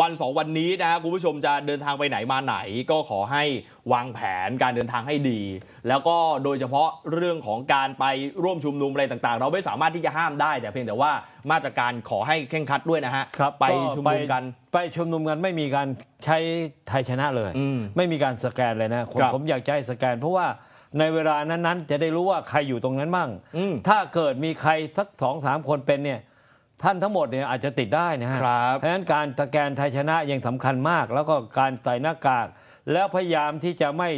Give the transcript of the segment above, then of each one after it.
วันสองวันนี้นะฮะคุณผู้ชมจะเดินทางไปไหนมาไหน ก็ขอให้วางแผนการเดินทางให้ดี แล้วก็โดยเฉพาะเรื่องของการไปร่วมชุมนุมอะไรต่างๆ เราไม่สามารถที่จะห้ามได้ แต่เพียงแต่ว่ามาตรการขอให้เคร่งครัดด้วยนะฮะครับไปก็ชุมนุมกันไปชุมนุมกันไม่มีการใช้ไทยชนะเลยอืมไม่มีการสแกนเลยนะผมครับผมอยากจะให้สแกน เพราะว่าในเวลานั้นๆ จะได้รู้ว่าใครอยู่ตรงนั้นบ้างอืมถ้าเกิดมีใครสักสองสามคนเป็นเนี่ย ท่านทั้งหมดเนี่ยอาจจะติดได้นะฮะครับเพราะฉะนั้นการสแกนไทยชนะยังสำคัญมาก แล้วก็การใส่หน้ากาก แล้วพยายามที่จะไม่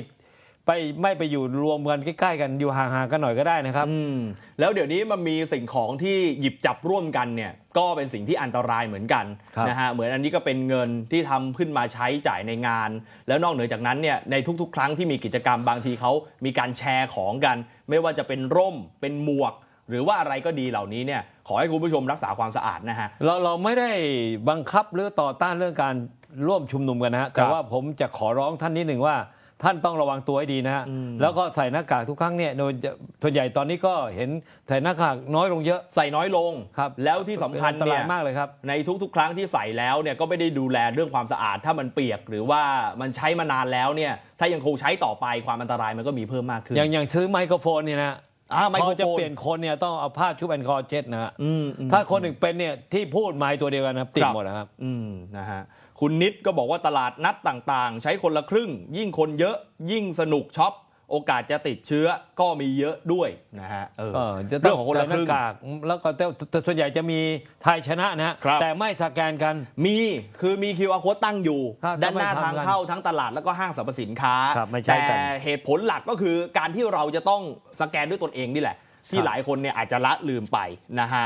ไปไม่ไปอยู่รวมกันใกล้ๆกันอยู่ห่างๆกันหน่อยก็ได้นะครับอืมแล้วเดี๋ยวนี้มันมีสิ่งของที่หยิบจับร่วมกันเนี่ย ก็เป็นสิ่งที่อันตรายเหมือนกันครับนะฮะเหมือนอันนี้ก็เป็นเงินที่ทำขึ้นมาใช้จ่ายในงาน แล้วนอกเหนือจากนั้นเนี่ยในทุก ๆ ครั้งที่มีกิจกรรมบางทีเขามีการแชร์ของกัน ไม่ว่าจะเป็นร่มเป็นหมวก หรือว่าอะไรก็ดีเหล่านี้เนี่ยขอให้คุณผู้ชมรักษาความสะอาดนะฮะ เราเราไม่ได้บังคับหรือต่อต้านเรื่องการร่วมชุมนุมกันนะฮะแต่ว่าผมจะขอร้องท่านนิดหนึ่งว่าท่านต้องระวังตัวให้ดีนะฮะอืมแล้วก็ใส่หน้ากากทุกครั้งเนี่ย โดยส่วนใหญ่ตอนนี้ก็เห็นใส่หน้ากากน้อยลงเยอะ ใส่น้อยลงครับ แล้วที่สำคัญอันตเนี่รายยมากเลยครับ ในทุกๆ ครั้งที่ใส่แล้วเนี่ยก็ไม่ได้ดูแลเรื่องความสะอาด ถ้ามันเปียกหรือว่ามันใช้มานานแล้วเนี่ย ถ้ายังคงใช้ต่อไปความอันตรายมันก็มีเพิ่มมากขึ้น อย่างอย่างซื้อไมโครโฟนเนี่ยนะ อ่าไมพโครอจะโฟนเปลี่ยนคนเนี่ยต้องเอาผ้าชุบแอลกอฮอล์เช็ดนะฮะอืมอืมถ้าคนหนึ่งเป็นเนี่ยที่พูดไม้ตัวเดียวกันนะครับติดหมดนะครับ อืมนะฮะคุณนิดก็บอกว่าตลาดนัดต่างๆ ใช้คนละครึ่ง ยิ่งคนเยอะยิ่งสนุกช็อป โอกาสจะติดเชื้อก็มีเยอะด้วยนะฮะเออเออจะเรื่ต้อองงของคนละใส่หครึ่น้างกากแล้วก็แต่แต่ส่วนใหญ่จะมีไทยชนะนะฮะครับแต่ไม่สแกนกันมีคือมี QR code ตั้งอยู่ครับด้านหน้าทำไมทางทำกันเข้าทั้งตลาดแล้วก็ห้างสรรพสินค้าครับไม่ใช่แต่กันเหตุผลหลักก็คือการที่เราจะต้องสแกนด้วยตนเองนี่แหละ ที่ครับหลายคนเนี่ยอาจจะละลืมไปนะฮะ